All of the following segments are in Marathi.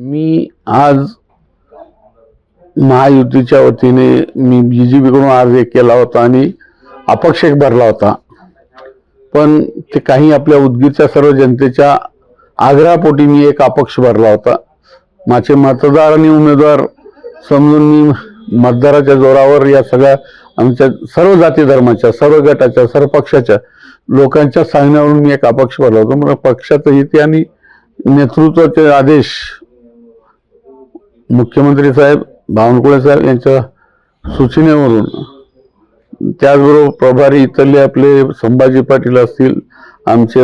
मी आज महायुतीच्या वतीने मी बीजेपीकडून अर्ज एक केला होता आणि अपक्ष एक भरला होता. पण ते काही आपल्या उदगीरच्या सर्व जनतेच्या आग्रहापोटी मी एक अपक्ष भरला होता. माझे मतदार आणि उमेदवार समजून मी मतदाराच्या जोरावर या सगळ्या आमच्या सर्व जाती धर्माच्या सर्व गटाच्या सर्व पक्षाच्या लोकांच्या सांगण्यावरून मी एक अपक्ष भरला होता. मग पक्षाचं हिते आणि नेतृत्वाचे आदेश मुख्यमंत्री साहेब बावनकुळे साहेब यांच्या सूचनेवरून त्याचबरोबर प्रभारी इथले आपले संभाजी पाटील असतील आमचे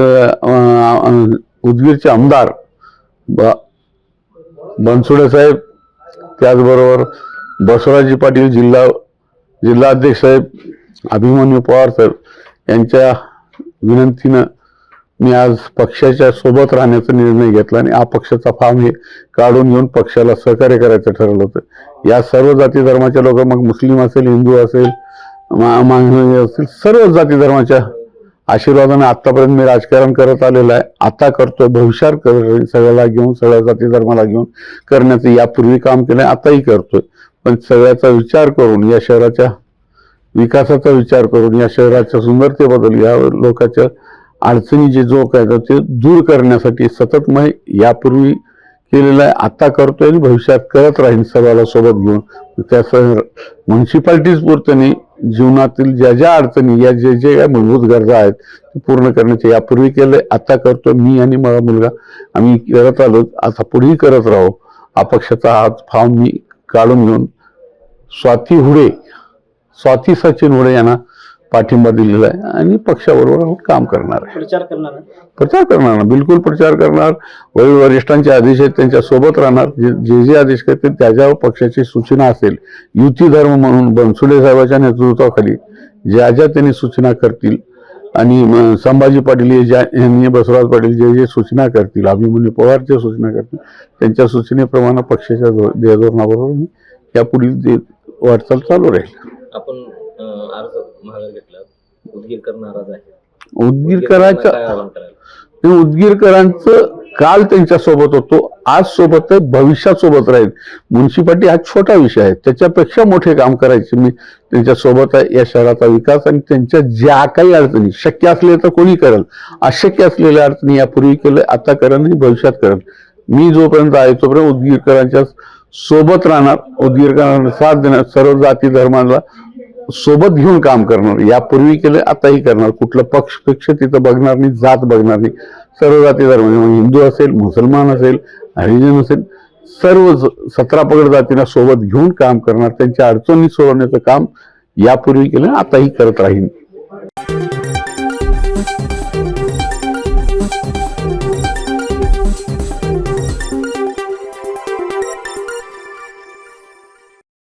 उदगीरचे आमदार ब बनसोडे साहेब त्याचबरोबर बसवराजी पाटील जिल्हा जिल्हाध्यक्ष साहेब अभिमन्यू पवार साहेब यांच्या विनंतीनं मी आज पक्षाच्या सोबत राहण्याचा निर्णय घेतला आणि अपक्षाचा फॉर्म हे काढून घेऊन पक्षाला सहकार्य करायचं ठरवलं होतं. या सर्व जाती धर्माच्या लोक मग मुस्लिम असेल हिंदू असेल मा- असतील सर्व जाती धर्माच्या आशीर्वादाने आतापर्यंत मी राजकारण करत आलेलं आहे. आता करतोय भविष्यात कर सगळ्याला घेऊन सगळ्या जाती धर्माला घेऊन करण्याचं यापूर्वी काम केलं आताही करतोय. पण सगळ्याचा विचार करून या शहराच्या विकासाचा विचार करून या शहराच्या सुंदरतेबद्दल या लोकांच्या अडचणी जे जो काय ते दूर करण्यासाठी सतत मग यापूर्वी केलेलं आहे. आत्ता करतोय आणि भविष्यात करत राहीन सर्वाला सोबत घेऊन. त्या म्युन्सिपाल्टीज पुरतनी जीवनातील ज्या ज्या अडचणी या जे जे काय मूलभूत गरजा आहेत ते पूर्ण करण्याचे यापूर्वी केलंय. आत्ता करतो मी आणि माझा मुलगा. आम्ही करत आलो. आता पुढेही करत राहू. अपक्षाचा हा फॉर्म मी काढून घेऊन. स्वाती हुडे स्वाती सचिन हुडे यांना पाठिंबा दिलेला आहे आणि पक्षाबरोबर आम्ही काम करणार आहे. प्रचार करणार. प्रचार करणार ना बिलकुल प्रचार करणार. वरील वरिष्ठांचे आदेश आहेत त्यांच्यासोबत राहणार. जे जे आदेश करतील त्याच्यावर पक्षाची सूचना असेल युती धर्म म्हणून बनसुडे साहेबांच्या नेतृत्वाखाली ज्या ज्या त्यांनी सूचना करतील आणि संभाजी पाटील हे ज्या यांनी बसवराज पाटील जे जे सूचना करतील अभिमन्यू पवार जे सूचना करतील त्यांच्या सूचनेप्रमाणे पक्षाच्या ध्येयधोरणाबरोबर यापुढील वाटचाल चालू राहील. आपण अर्ज माघार घेतला उदगीरकर नाराज आहे. उदगीरकरांचा काय आवाहन करायला? ते उदगीरकरांचं काल त्यांच्यासोबत होतो आज सोबत आहे भविष्यात सोबत राहील. म्युन्सिपाल्टी हा छोटा विषय आहे त्याच्यापेक्षा मोठे काम करायचे मी त्यांच्यासोबत आहे या शहराचा विकास आणि त्यांच्या ज्या काही अडचणी शक्य असले तर कोणी करेल अशक्य असलेल्या अडचणी यापूर्वी केलं आता करेल आणि भविष्यात करेल. मी जोपर्यंत आहे तोपर्यंत उदगीरकरांच्या सोबत राहणार उदगीरकरांना साथ देणार सर्व जाती धर्माला सोबत घेऊन काम करणार. यापूर्वी केलं आताही करणार. कुठलं पक्ष पक्ष तिथं बघणार नाही जात बघणार नाही. सर्व जाती धर्म म्हणजे हिंदू असेल मुसलमान असेल हरिजन असेल सर्व ज- सतरा पगड जातींना सोबत घेऊन काम करणार. त्यांच्या अडचणी सोडवण्याचं काम यापूर्वी केलं आताही करत राहील